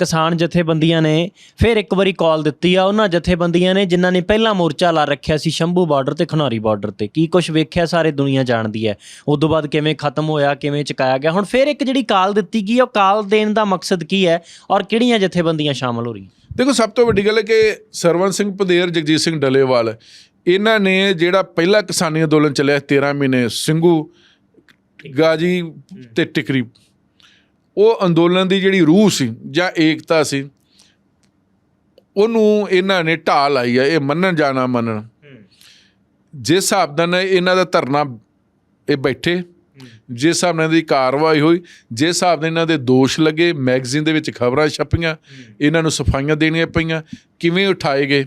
ਕਿਸਾਨ ਜਥੇਬੰਦੀਆਂ ਨੇ ਫਿਰ ਇੱਕ ਵਾਰੀ ਕਾਲ ਦਿੱਤੀ ਆ। ਉਹਨਾਂ ਜਥੇਬੰਦੀਆਂ ਨੇ ਜਿਨ੍ਹਾਂ ਨੇ ਪਹਿਲਾਂ ਮੋਰਚਾ ਲਾ ਰੱਖਿਆ ਸੀ ਸ਼ੰਭੂ ਬਾਰਡਰ ਤੇ ਖਨੌਰੀ ਬਾਰਡਰ ਤੇ। ਕੀ ਕੁਝ ਵੇਖਿਆ ਸਾਰੇ ਦੁਨੀਆ ਜਾਣਦੀ ਹੈ। ਉਸ ਤੋਂ ਬਾਅਦ ਕਿਵੇਂ ਖਤਮ ਹੋਇਆ, ਕਿਵੇਂ ਚੁਕਾਇਆ ਗਿਆ। ਹੁਣ ਫਿਰ ਇੱਕ ਜਿਹੜੀ ਕਾਲ ਦਿੱਤੀ ਗਈ, ਉਹ ਕਾਲ ਦੇਣ ਦਾ ਮਕਸਦ ਕੀ ਹੈ ਔਰ ਕਿਹੜੀਆਂ ਜਥੇਬੰਦੀਆਂ ਸ਼ਾਮਲ ਹੋ ਰਹੀਆਂ? ਦੇਖੋ, ਸਭ ਤੋਂ ਵੱਡੀ ਗੱਲ ਹੈ ਕਿ ਸਰਵਨ ਸਿੰਘ ਪਦੇਰ ਜਗਜੀਤ ਸਿੰਘ ਡਲੇਵਾਲ, ਇਹਨਾਂ ਨੇ ਜਿਹੜਾ ਪਹਿਲਾ ਕਿਸਾਨੀ ਅੰਦੋਲਨ ਚੱਲਿਆ 13 ਮਹੀਨੇ, ਸਿੰਘੂ, ਗਾਜੀ ਤੇ ਟਿਕਰੀ। ਉਹ ਅੰਦੋਲਨ ਦੀ ਜਿਹੜੀ ਰੂਹ ਸੀ ਜਾਂ ਏਕਤਾ ਸੀ ਉਹਨੂੰ ਇਹਨਾਂ ਨੇ ਢਾਹ ਲਾਈ ਹੈ ਇਹ ਮੰਨਣ ਜਾਣਾ ਮੰਨਣ। ਜਿਸ ਹਿਸਾਬ ਦਾ ਨਾ ਇਹਨਾਂ ਦਾ ਧਰਨਾ ਇਹ ਬੈਠੇ ਜਿਸ ਹਿਸਾਬ ਨਾਲ ਇਹਨਾਂ ਦੀ ਕਾਰਵਾਈ ਹੋਈ ਜਿਸ ਹਿਸਾਬ ਨਾਲ ਇਹਨਾਂ ਦੇ ਦੋਸ਼ ਲੱਗੇ ਮੈਗਜ਼ੀਨ ਦੇ ਵਿੱਚ ਖਬਰਾਂ ਛਪੀਆਂ ਇਹਨਾਂ ਨੂੰ ਸਫਾਈਆਂ ਦੇਣੀਆਂ ਪਈਆਂ ਕਿਵੇਂ ਉਠਾਏ ਗਏ।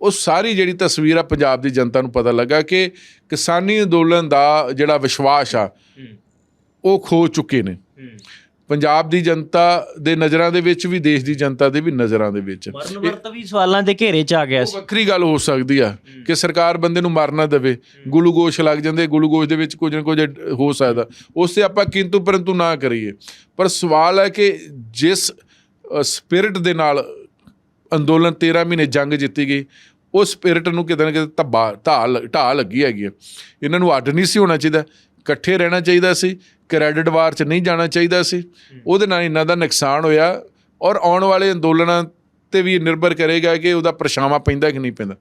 ਉਹ ਸਾਰੀ ਜਿਹੜੀ ਤਸਵੀਰ ਆ ਪੰਜਾਬ ਦੀ ਜਨਤਾ ਨੂੰ ਪਤਾ ਲੱਗਾ ਕਿ ਕਿਸਾਨੀ ਅੰਦੋਲਨ ਦਾ ਜਿਹੜਾ ਵਿਸ਼ਵਾਸ ਆ ਉਹ ਖੋ ਚੁੱਕੇ ਨੇ। ਪੰਜਾਬ ਦੀ ਜਨਤਾ ਦੇ ਨਜ਼ਰਾਂ ਦੇ ਵਿੱਚ ਵੀ ਦੇਸ਼ ਦੀ ਜਨਤਾ ਦੇ ਵੀ ਨਜ਼ਰਾਂ ਦੇ ਵਿੱਚ। ਮਰਨ ਵਰਤ ਵੀ ਸਵਾਲਾਂ ਦੇ ਘੇਰੇ 'ਚ ਆ ਗਿਆ ਉਹ ਸੀ ਵੱਖਰੀ ਗੱਲ ਹੋ ਸਕਦੀ ਆ ਕਿ ਸਰਕਾਰ ਬੰਦੇ ਨੂੰ ਮਾਰ ਨਾ ਦੇਵੇ। ਗਲੂਕੋਸ਼ ਲੱਗ ਜਾਂਦੇ ਗਲੂਕੋਸ਼ ਦੇ ਵਿੱਚ ਕੁਝ ਨਾ ਕੁਝ ਹੋ ਸਕਦਾ। ਉਸ ਤੇ ਆਪਾਂ ਕਿੰਤੂ ਪਰੰਤੂ ਨਾ ਕਰੀਏ। ਪਰ ਸਵਾਲ ਹੈ ਕਿ ਜਿਸ ਸਪਿਰਿਟ ਦੇ ਨਾਲ ਅੰਦੋਲਨ 13 ਮਹੀਨੇ ਜੰਗ ਜਿੱਤੀ ਗਈ ਉਸ ਸਪਿਰਿਟ ਨੂੰ ਕਿਤੇ ਨਾ ਕਿਤੇ ਧੱਬਾ ਢਾਹ ਲ- ਢਾਹ ਲੱਗੀ ਹੈਗੀ। ਇਹਨਾਂ ਨੂੰ ਅੱਡ ਨਹੀਂ ਸੀ ਹੋਣਾ ਚਾਹੀਦਾ। ਇਕੱਠੇ ਰਹਿਣਾ ਚਾਹੀਦਾ ਸੀ। ਕ੍ਰੈਡਿਟ ਵਾਰ 'ਚ ਨਹੀਂ ਜਾਣਾ ਚਾਹੀਦਾ ਸੀ। ਉਹਦੇ ਨਾਲ ਇਹਨਾਂ ਦਾ ਨੁਕਸਾਨ ਹੋਇਆ ਔਰ ਆਉਣ ਵਾਲੇ ਅੰਦੋਲਨਾਂ ਤੇ ਵੀ ਨਿਰਭਰ ਕਰੇਗਾ ਕਿ ਉਹਦਾ ਪਰਛਾਵਾਂ ਪੈਂਦਾ ਕਿ ਨਹੀਂ ਪੈਂਦਾ।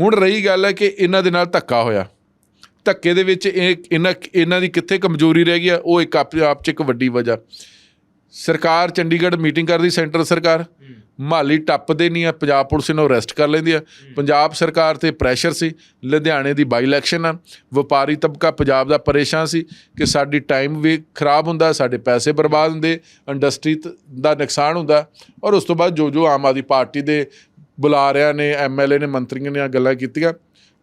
ਹੁਣ ਰਹੀ ਗੱਲ ਹੈ ਕਿ ਇਹਨਾਂ ਦੇ ਨਾਲ ਧੱਕਾ ਹੋਇਆ। ਧੱਕੇ ਦੇ ਵਿੱਚ ਇਹ ਇਹਨਾਂ ਇਹਨਾਂ ਦੀ ਕਿੱਥੇ ਕਮਜ਼ੋਰੀ ਰਹਿ ਗਈ ਆ, ਉਹ ਇੱਕ ਆਪ ਆਪ 'ਚ ਇੱਕ ਵੱਡੀ ਵਜ੍ਹਾ। ਸਰਕਾਰ ਚੰਡੀਗੜ੍ਹ ਮੀਟਿੰਗ ਕਰਦੀ, ਸੈਂਟਰ ਸਰਕਾਰ। ਮਾਲੀ ਟੱਪਦੇ ਨਹੀਂ ਆ ਪੰਜਾਬ ਪੁਲਿਸ ਨੂੰ ਅਰੈਸਟ ਕਰ ਲੈਂਦੀ ਆ। ਪੰਜਾਬ ਸਰਕਾਰ ਤੇ ਪ੍ਰੈਸ਼ਰ ਸੀ ਲੁਧਿਆਣੇ ਦੀ ਬਾਈ ਇਲੈਕਸ਼ਨ ਆ। ਵਪਾਰੀ ਤਬਕਾ ਪੰਜਾਬ ਦਾ ਪਰੇਸ਼ਾਨ ਸੀ ਕਿ ਸਾਡੀ ਟਾਈਮ ਵੀ ਖਰਾਬ ਹੁੰਦਾ ਸਾਡੇ ਪੈਸੇ ਬਰਬਾਦ ਹੁੰਦੇ ਇੰਡਸਟਰੀ ਦਾ ਨੁਕਸਾਨ ਹੁੰਦਾ। ਔਰ ਉਸ ਤੋਂ ਬਾਅਦ ਜੋ ਜੋ ਆਮ ਆਦਮੀ ਪਾਰਟੀ ਦੇ ਬੁਲਾਰਿਆਂ ਨੇ ਐਮਐਲਏ ਨੇ ਮੰਤਰੀਆਂ ਨੇ ਗੱਲਾਂ ਕੀਤੀਆਂ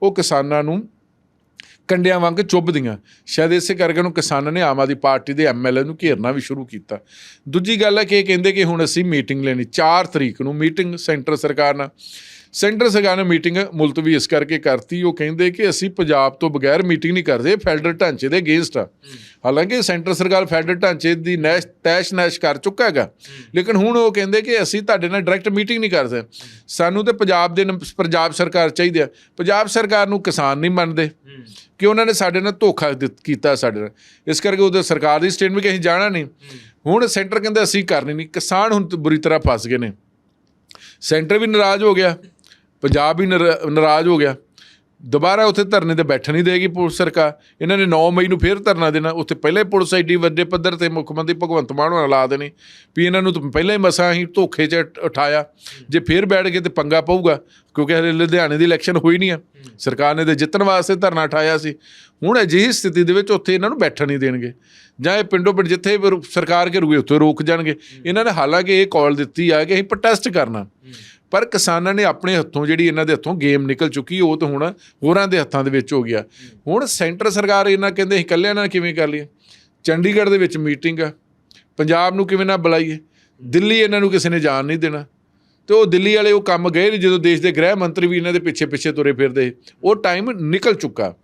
ਉਹ ਕਿਸਾਨਾਂ ਨੂੰ ਕੰਡਿਆਂ ਵਾਂਗ ਚੁੱਭਦੀਆਂ। ਸ਼ਾਇਦ ਇਸੇ ਕਰਕੇ ਉਹਨੂੰ ਕਿਸਾਨਾਂ ਨੇ ਆਮ ਆਦਮੀ ਪਾਰਟੀ ਦੇ ਐਮਐਲਏ ਨੂੰ ਘੇਰਨਾ ਵੀ ਸ਼ੁਰੂ ਕੀਤਾ। ਦੂਜੀ ਗੱਲ ਹੈ ਕਿ ਇਹ ਕਹਿੰਦੇ ਕਿ ਹੁਣ ਅਸੀਂ ਮੀਟਿੰਗ ਲੈਣੀ 4 ਤਰੀਕ ਨੂੰ ਮੀਟਿੰਗ ਸੈਂਟਰ ਸਰਕਾਰ ਨਾਲ। ਸੈਂਟਰ ਸਰਕਾਰ ਨੇ ਮੀਟਿੰਗ ਮੁਲਤਵੀ ਇਸ ਕਰਕੇ ਕਰਤੀ। ਉਹ ਕਹਿੰਦੇ ਕਿ ਅਸੀਂ ਪੰਜਾਬ ਤੋਂ ਬਗੈਰ ਮੀਟਿੰਗ ਨਹੀਂ ਕਰਦੇ, ਫੈਡਰਲ ਢਾਂਚੇ ਦੇ ਅਗੇਂਸਟ ਆ। ਹਾਲਾਂਕਿ ਸੈਂਟਰ ਸਰਕਾਰ ਫੈਡਰਲ ਢਾਂਚੇ ਦੀ ਨੈਸ਼ ਤੈਸ਼ ਨੈਸ਼ ਕਰ ਚੁੱਕਾ ਹੈਗਾ। ਲੇਕਿਨ ਹੁਣ ਉਹ ਕਹਿੰਦੇ ਕਿ ਅਸੀਂ ਤੁਹਾਡੇ ਨਾਲ ਡਾਇਰੈਕਟ ਮੀਟਿੰਗ ਨਹੀਂ ਕਰਦੇ। ਸਾਨੂੰ ਤੇ ਪੰਜਾਬ ਦੇ ਨ- ਪੰਜਾਬ ਸਰਕਾਰ ਚਾਹੀਦੀ ਆ। ਪੰਜਾਬ ਸਰਕਾਰ ਨੂੰ ਕਿਸਾਨ ਨਹੀਂ ਮੰਨਦੇ। ਕਿ ਉਹਨਾਂ ਨੇ ਸਾਡੇ ਨਾਲ ਧੋਖਾ ਦਿੱਤ- ਕੀਤਾ ਸਾਡੇ ਨਾਲ। ਇਸ ਕਰਕੇ ਉਹਦੇ ਸਰਕਾਰ ਦੀ ਸਟੇਟਮੈਂਟ ਕਿ ਅਸੀਂ ਜਾਣਾ ਨਹੀਂ। ਹੁਣ ਸੈਂਟਰ ਕਹਿੰਦਾ ਅਸੀਂ ਕਰਨੀ ਨਹੀਂ। ਕਿਸਾਨ ਹੁਣ ਬੁਰੀ ਤਰ੍ਹਾਂ ਫਸ ਗਏ ਨੇ। ਸੈਂਟਰ ਵੀ ਨਾਰਾਜ਼ ਹੋ ਗਿਆ। ਪੰਜਾਬ ਵੀ ਨਾਰਾ- ਨਾਰਾਜ਼ ਹੋ ਗਿਆ। ਦੁਬਾਰਾ ਉੱਥੇ ਧਰਨੇ ਤੇ ਬੈਠਣ ਨਹੀਂ ਦੇਗੀ ਪੁਲਿਸ ਸਰਕਾਰ। ਇਹਨਾਂ ਨੇ 9 ਮਈ ਨੂੰ ਫੇਰ ਧਰਨਾ ਦੇਣਾ। ਉੱਥੇ ਪਹਿਲੇ ਪੁਲਿਸ ਐਡੀ ਵੱਡੇ ਪੱਧਰ ਤੇ ਮੁੱਖ ਮੰਤਰੀ ਭਗਵੰਤ ਮਾਨ ਹੋਣਾ ਲਾ ਦੇਣੀ। ਵੀ ਇਹਨਾਂ ਨੂੰ ਤਾਂ ਪਹਿਲਾਂ ਹੀ ਮਸਾਂ ਹੀ ਧੋਖੇ 'ਚ ਉਠਾਇਆ। ਜੇ ਫੇਰ ਬੈਠ ਗਏ ਤੇ ਪੰਗਾ ਪਊਗਾ, ਕਿਉਂਕਿ ਹਲੇ ਲੁਧਿਆਣੇ ਦੀ ਇਲੈਕਸ਼ਨ ਹੋਈ ਨਹੀਂ ਆ। ਸਰਕਾਰ ਨੇ ਤੇ ਜਿੱਤਣ ਵਾਸਤੇ ਧਰਨਾ ਉਠਾਇਆ ਸੀ। ਹੁਣ ਅਜਿਹੀ ਸਥਿਤੀ ਦੇ ਵਿੱਚ ਉੱਥੇ ਇਹਨਾਂ ਨੂੰ ਬੈਠਣ ਨਹੀਂ ਦੇਣਗੇ। ਜਾਂ ਇਹ ਪਿੰਡੋਂ ਪਿੰਡ ਜਿੱਥੇ ਵੀ ਰੁ- ਸਰਕਾਰ ਘੇਰੂਗੇ ਉੱਥੇ ਰੋਕ ਜਾਣਗੇ। ਇਹਨਾਂ ਨੇ ਹਾਲਾਂਕਿ ਇਹ ਕਾਲ ਦਿੱਤੀ ਆ ਕਿ ਅਸੀਂ ਪ੍ਰੋਟੈਸਟ ਕਰਨਾ। ਪਰ ਕਿਸਾਨਾਂ ਨੇ ਆਪਣੇ ਹੱਥੋਂ ਜਿਹੜੀ ਇਹਨਾਂ ਦੇ ਹੱਥੋਂ ਗੇਮ ਨਿਕਲ ਚੁੱਕੀ, ਉਹ ਤਾਂ ਹੁਣ ਹੋਰਾਂ ਦੇ ਹੱਥਾਂ ਦੇ ਵਿੱਚ ਹੋ ਗਿਆ। ਹੁਣ ਸੈਂਟਰ ਸਰਕਾਰ ਇਹਨਾਂ ਕਹਿੰਦੇ ਅਸੀਂ ਇਕੱਲਿਆਂ ਨਾਲ ਕਿਵੇਂ ਕਰ ਲਈਏ? ਚੰਡੀਗੜ੍ਹ ਦੇ ਵਿੱਚ ਮੀਟਿੰਗ ਆ। ਪੰਜਾਬ ਨੂੰ ਕਿਵੇਂ ਨਾ ਬੁਲਾਈਏ? ਦਿੱਲੀ ਇਹਨਾਂ ਨੂੰ ਕਿਸੇ ਨੇ ਜਾਣ ਨਹੀਂ ਦੇਣਾ। ਤੇ ਉਹ ਦਿੱਲੀ ਵਾਲੇ ਉਹ ਕੰਮ ਗਏ ਨਹੀਂ ਜਦੋਂ ਦੇਸ਼ ਦੇ ਗ੍ਰਹਿ ਮੰਤਰੀ ਵੀ ਇਹਨਾਂ ਦੇ ਪਿੱਛੇ ਪਿੱਛੇ ਤੁਰੇ ਫਿਰਦੇ ਉਹ ਟਾਈਮ ਨਿਕਲ ਚੁੱਕਾ।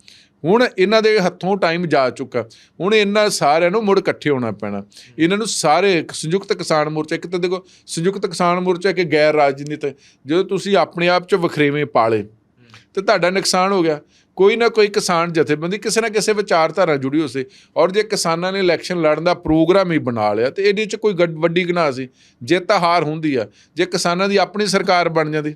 ਹੁਣ ਇਹਨਾਂ ਦੇ ਹੱਥੋਂ ਟਾਈਮ ਜਾ ਚੁੱਕਾ। ਹੁਣ ਇਹਨਾਂ ਸਾਰਿਆਂ ਨੂੰ ਮੁੜ ਇਕੱਠੇ ਹੋਣਾ ਪੈਣਾ। ਇਹਨਾਂ ਨੂੰ ਸਾਰੇ ਸੰਯੁਕਤ ਕਿਸਾਨ ਮੋਰਚਾ, ਇੱਕ ਤਾਂ ਦੇਖੋ, ਸੰਯੁਕਤ ਕਿਸਾਨ ਮੋਰਚਾ ਇੱਕ ਗੈਰ ਰਾਜਨੀਤਿਕ, ਜਦੋਂ ਤੁਸੀਂ ਆਪਣੇ ਆਪ 'ਚ ਵਖਰੇਵੇਂ ਪਾਲੇ, ਤੇ ਤੁਹਾਡਾ ਨੁਕਸਾਨ ਹੋ ਗਿਆ। ਕੋਈ ਨਾ ਕੋਈ ਕਿਸਾਨ ਜਥੇਬੰਦੀ, ਕਿਸੇ ਨਾ ਕਿਸੇ ਵਿਚਾਰਧਾਰਾ ਜੁੜੀ ਹੋ ਸੀ। ਔਰ ਜੇ ਕਿਸਾਨਾਂ ਨੇ ਇਲੈਕਸ਼ਨ ਲੜਨ ਦਾ ਪ੍ਰੋਗਰਾਮ ਹੀ ਬਣਾ ਲਿਆ, ਤੇ ਇਹਦੇ 'ਚ ਕੋਈ ਗੱਡ- ਵੱਡੀ ਗੁਨਾਹ ਸੀ। ਜਿੱਤ ਹਾਰ ਹੁੰਦੀ ਆ। ਜੇ ਕਿਸਾਨਾਂ ਦੀ ਆਪਣੀ ਸਰਕਾਰ ਬਣ ਜਾਂਦੀ।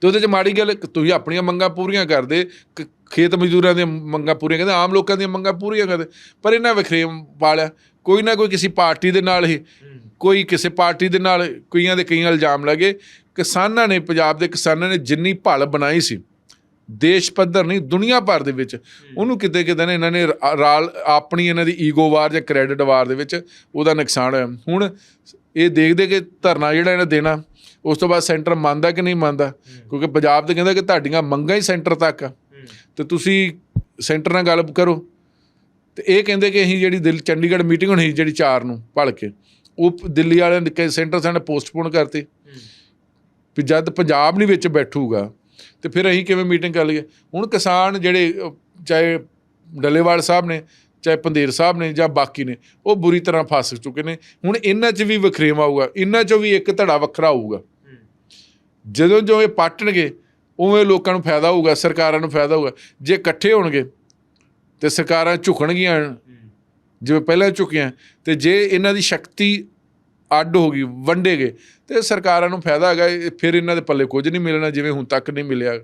ਤੇ ਉਹਦੇ 'ਚ ਮਾੜੀ ਗੱਲ, ਤੁਸੀਂ ਆਪਣੀਆਂ ਮੰਗਾਂ ਪੂਰੀਆਂ ਕਰਦੇ, ਕ- ਖੇਤ ਮਜ਼ਦੂਰਾਂ ਦੀਆਂ ਮੰਗਾਂ ਪੂਰੀਆਂ ਕਹਿੰਦੇ ਆਮ ਲੋਕਾਂ ਦੀਆਂ ਮੰਗਾਂ ਪੂਰੀਆਂ ਕਰਦੇ, ਪਰ ਇਹਨਾਂ ਵਖਰੇਮ ਪਾਲਿਆ ਕੋਈ ਨਾ ਕੋਈ ਕਿਸੇ ਪਾਰਟੀ ਦੇ ਨਾਲ ਹੀ, ਕੋਈ ਕਿਸੇ ਪਾਰਟੀ ਦੇ ਨਾਲ ਕਈਆਂ ਦੇ ਕਈਆਂ ਇਲਜ਼ਾਮ ਲੱਗੇ, ਕਿਸਾਨਾਂ ਨੇ, ਪੰਜਾਬ ਦੇ ਕਿਸਾਨਾਂ ਨੇ ਜਿੰਨੀ ਭਲ ਬਣਾਈ ਸੀ, ਦੇਸ਼ ਪੱਧਰ ਨਹੀਂ, ਦੁਨੀਆ ਭਰ ਦੇ ਵਿੱਚ, ਉਹਨੂੰ ਕਿਤੇ ਕਿਤੇ ਨੇ ਇਹਨਾਂ ਨੇ ਰਾ- ਰਾਲ, ਆਪਣੀ ਇਹਨਾਂ ਦੀ ਈਗੋ ਵਾਰ ਜਾਂ ਕ੍ਰੈਡਿਟ ਵਾਰ ਦੇ ਵਿੱਚ ਉਹਦਾ ਨੁਕਸਾਨ ਹੋਇਆ। ਹੁਣ ਇਹ ਦੇਖਦੇ ਕਿ ਧਰਨਾ ਜਿਹੜਾ ਇਹਨਾਂ ਦੇਣਾ, ਉਸ ਤੋਂ ਬਾਅਦ ਸੈਂਟਰ ਮੰਨਦਾ ਕਿ ਨਹੀਂ ਮੰਨਦਾ, ਕਿਉਂਕਿ ਪੰਜਾਬ ਤੇ ਕਹਿੰਦਾ ਕਿ ਤੁਹਾਡੀਆਂ ਮੰਗਾਂ ਹੀ ਸੈਂਟਰ ਤੱਕ ਆ। ਤੇ ਤੁਸੀਂ ਸੈਂਟਰ ਨਾਲ ਗੱਲ ਕਰੋ। ਤੇ ਇਹ ਕਹਿੰਦੇ ਕਿ ਅਸੀਂ ਜਿਹੜੀ ਦਿੱਲੀ ਚੰਡੀਗੜ੍ਹ ਮੀਟਿੰਗ ਹੋਣੀ ਸੀ ਜਿਹੜੀ 4 ਨੂੰ ਭਲ ਕੇ ਉਹ ਦਿੱਲੀ ਵਾਲਿਆਂ ਨੇ ਸੈਂਟਰ ਸਾਨੇ ਪੋਸਟਪੋਨ ਕਰਤੀ। ਵੀ ਜਦ ਪੰਜਾਬ ਨਹੀਂ ਵਿੱਚ ਬੈਠੂਗਾ ਤੇ ਫਿਰ ਅਸੀਂ ਕਿਵੇਂ ਮੀਟਿੰਗ ਕਰ ਲਈਏ? ਹੁਣ ਕਿਸਾਨ ਜਿਹੜੇ ਚਾਹੇ ਡੱਲੇਵਾਲ ਸਾਹਿਬ ਨੇ ਚਾਹੇ ਪੰਦੇਰ ਸਾਹਿਬ ਨੇ ਜਾਂ ਬਾਕੀ ਨੇ ਉਹ ਬੁਰੀ ਤਰ੍ਹਾਂ ਫਸ ਚੁੱਕੇ ਨੇ। ਹੁਣ ਇਹਨਾਂ 'ਚ ਵੀ ਵਖਰੇਵਾ ਆਊਗਾ ਇਹਨਾਂ 'ਚੋਂ ਵੀ ਇੱਕ ਧੜਾ ਵੱਖਰਾ ਆਊਗਾ। ਜਦੋਂ ਜੋ ਇਹ ਪਾਟਣਗੇ ਉਵੇਂ ਲੋਕਾਂ ਨੂੰ ਫਾਇਦਾ ਹੋਊਗਾ, ਸਰਕਾਰਾਂ ਨੂੰ ਫਾਇਦਾ ਹੋਊਗਾ। ਜੇ ਇਕੱਠੇ ਹੋਣਗੇ ਤੇ ਸਰਕਾਰਾਂ ਝੁਕਣਗੀਆਂ, ਜਿਵੇਂ ਪਹਿਲਾਂ ਝੁਕੀਆਂ, ਤੇ ਜੇ ਇਹਨਾਂ ਦੀ ਸ਼ਕਤੀ ਅੱਡ ਹੋ ਗਈ, ਵੰਡੇ ਗਏ, ਤੇ ਸਰਕਾਰਾਂ ਨੂੰ ਫਾਇਦਾ ਹੈਗਾ ਫਿਰ ਇਹਨਾਂ ਦੇ ਪੱਲੇ ਕੁਝ ਨਹੀਂ ਮਿਲਣਾ, ਜਿਵੇਂ ਹੁਣ ਤੱਕ ਨਹੀਂ ਮਿਲਿਆ।